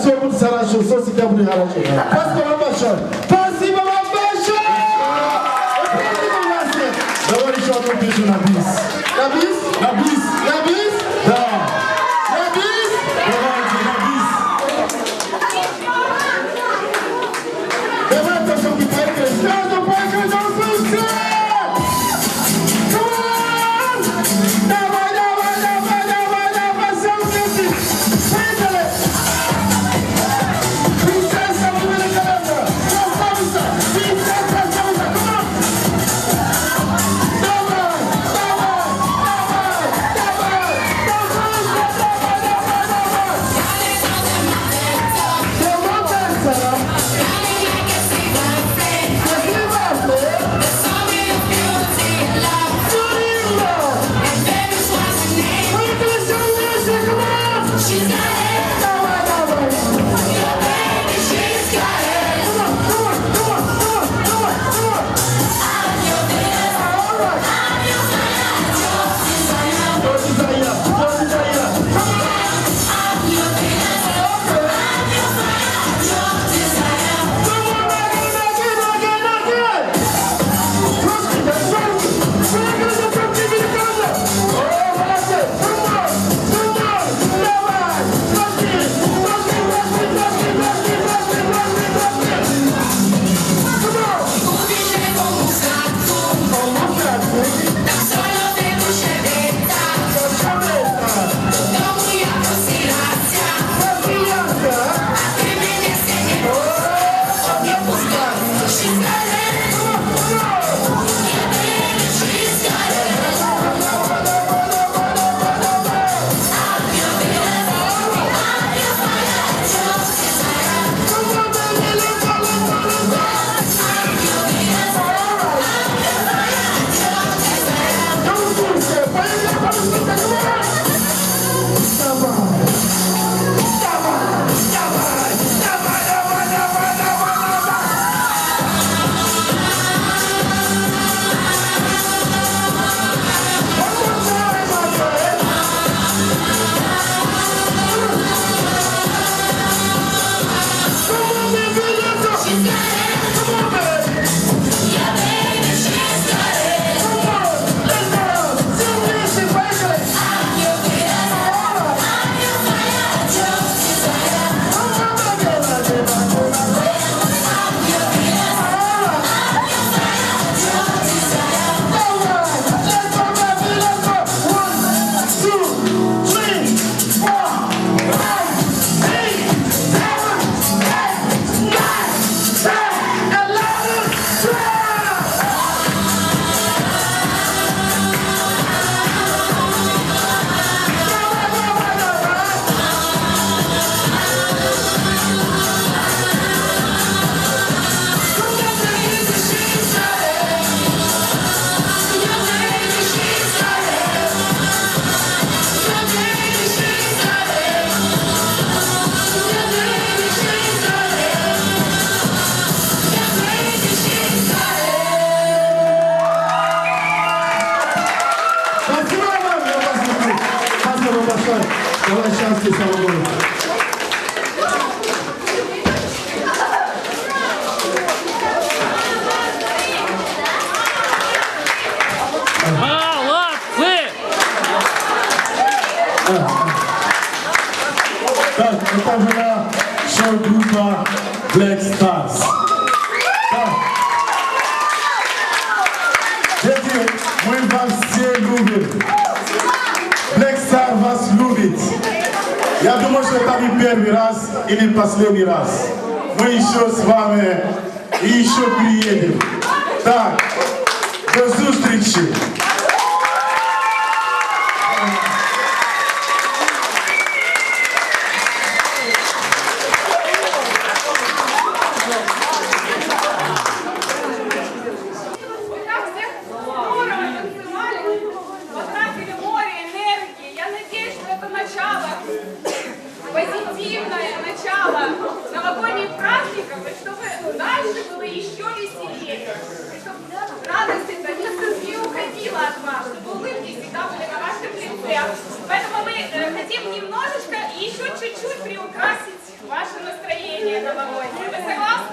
seu pour será ça c'est quand vous les arrachez. Parce qu'on va pas changer. Parce qu'on va pas changer! Et puis on va se. D'abord, les gens ont plus une habitude. She's got it. Black Stars. Так. Дети, мы вас все любим. Black Star вас любит. Я думаю, что это не первый раз или последний раз. Мы еще с вами и еще приедем. Так, до встречи. позитивное начало новогодних праздников, и чтобы дальше было еще веселее, и чтобы радость эта не уходила от вас, чтобы улыбки всегда были на вашем лице. Поэтому мы е, хотим немножечко и еще чуть-чуть приукрасить ваше настроение новогоднее. Вы согласны?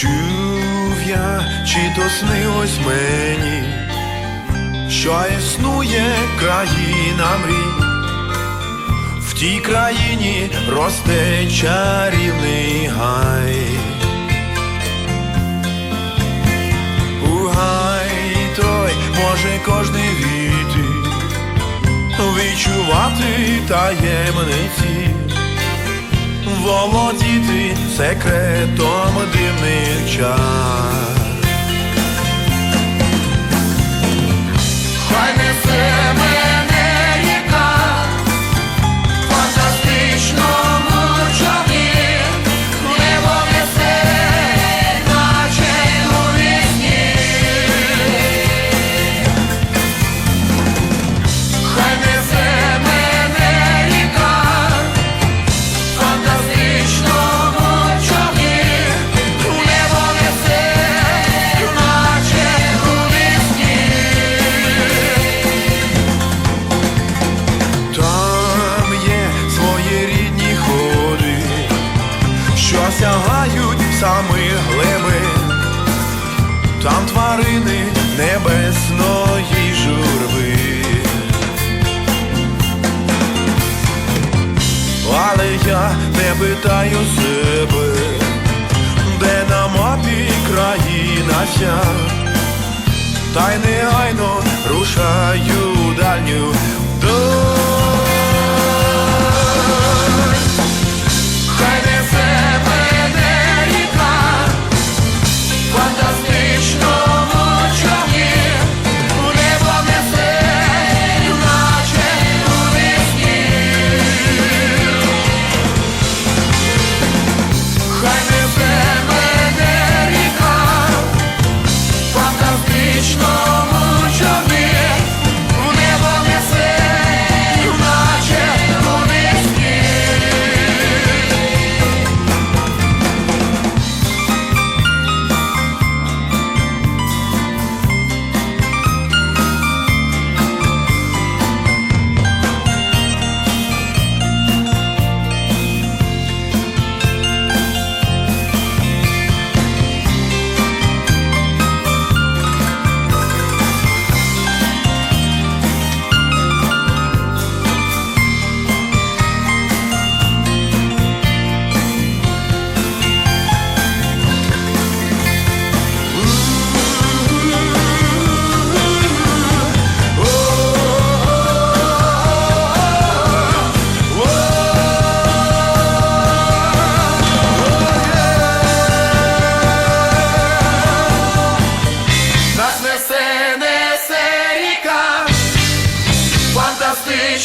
Чув я, чи то снилось мені, що існує країна мрій. В тій країні росте чарівний гай. У гай той може кожний війти, відчувати таємниці, володіти секретом дивних чар. В глиби, там тварини небесної журби. Але я не питаю себе, де на мапі країна ця, та й негайно рушаю дальню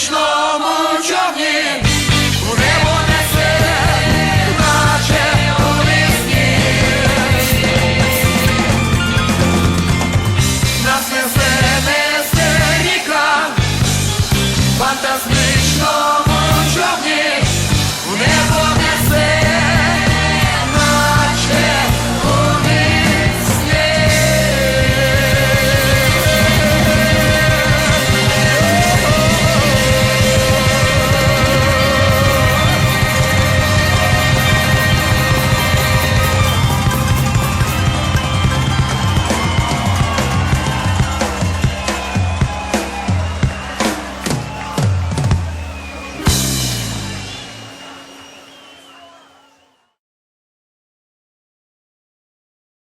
космічному човні. У небо несе, наче фантастичному човні, у небо несе.